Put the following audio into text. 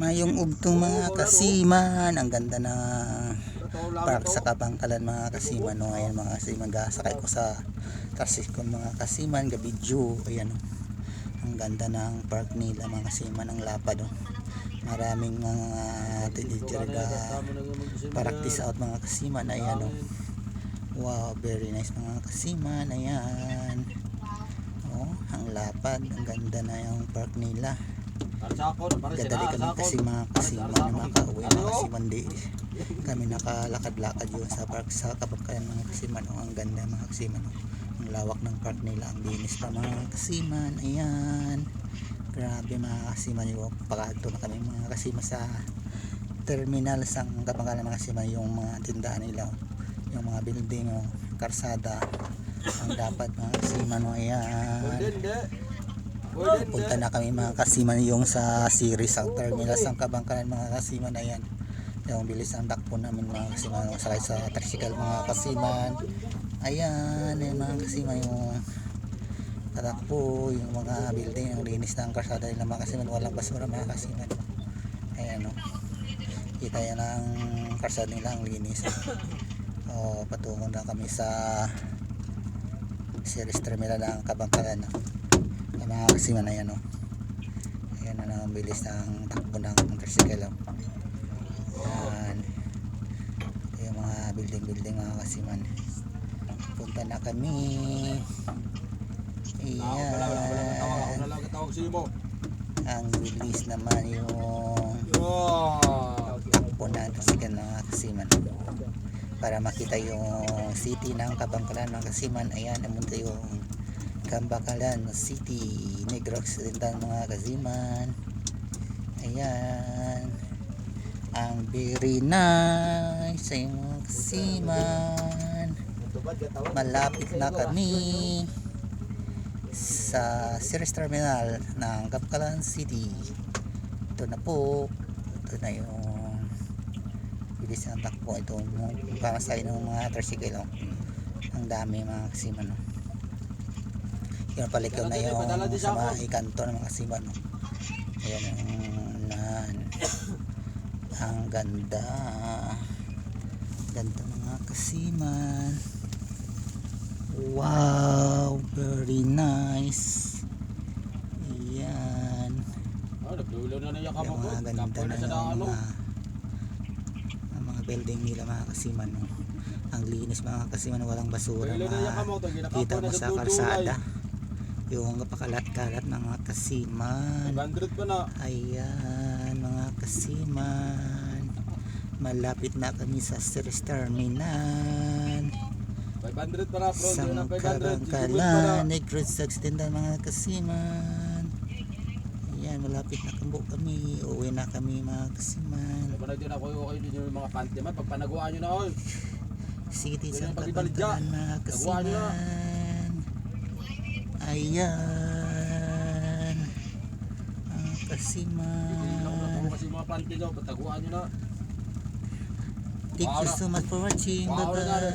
Mayong ugtong mga kasiman. Ang ganda na park sa Kabangkalan mga kasiman. No? Ayan mga kasiman. Sakay ko sa Tarsikon mga kasiman. Gabidyo. Ayan o. Ang ganda ng park nila mga kasiman. Ang lapad o. Maraming mga teenager ga practice out mga kasiman. Ayan o. Wow, very nice mga kasiman. Ayan. Oh, ang lapad. Ang ganda na yung park nila. Gadali kami kasi mga kasiman na makauwi mga kasiman di kami nakalakad-lakad yun sa park sa kabangkalan mga kasiman oh, ang ganda mga kasiman oh. ang lawak ng park nila ang linis pa mga kasiman ayan. Grabe mga kasiman yung pagkakto na kami mga kasiman sa terminal sa kabangkalan mga kasiman yung mga tindahan nila oh. yung mga building oh, karsada. Ang dapat mga kasiman oh, ayan Punta na kami mga kasiman yung sa series ang terminal sa kabangkalan mga kasiman ayan yung bilis ang takbo namin mga kasiman sakay sa tricycle mga kasiman ayan yung mga kasiman yung tatakbo yung mga building yung linis ng karsada nila mga kasiman walang basura mga kasiman ayan o kita yan ang karsada nila ang linis. O patungo na kami sa series terminal ng kabangkalan ang mga kasiman na yan o ayan na ang bilis ng takbo ng tricycle o yan. Ito yung mga building building mga kasiman. Punta na kami. Ayan. Ang bilis naman yung takbo ng ng mga kasiman. Para makita yung city ng Kabangkalan mga kasiman. Ayan namunta yung Kambakalan City Negros Occidental mga kasiman ayan. Ang very nice ay mga kasiman malapit na kami sa Ceres Terminal ng Kambakalan City. Ito na po. Ito na yung bilis ng takbo. Ito yung pamasay ng mga tricycle oh. ang dami mga kasiman oh yun palikaw na yung sa mga ikanto ng mga kasiman no? ayan ang nan ang ganda. Ganda mga kasiman. Wow very nice. Ayan. Yung mga ganda na yung mga ang mga building nila mga kasiman no? ang linis mga kasiman. Walang basura mga kita mo sa karsada yung kapakalat-kalat ng mga kasiman 500 pa na. ayan mga kasiman malapit na kami sa Ceres Terminal 500 pa na. Bro, sa hindi na 500. Sigumit pa na. Karangkala Negros Occidental mga kasiman ayan malapit na kambo kami uwi na kami mga kasiman Diba na ako okay din yung mga panty man. Pag panaguan nyo na na pag-ibalik dyan. Kabangkalan mga kasiman ayan lang kasiman na kasi yung mga panty nyo. Pataguan nyo na. Thank you so much for watching. Bye-bye.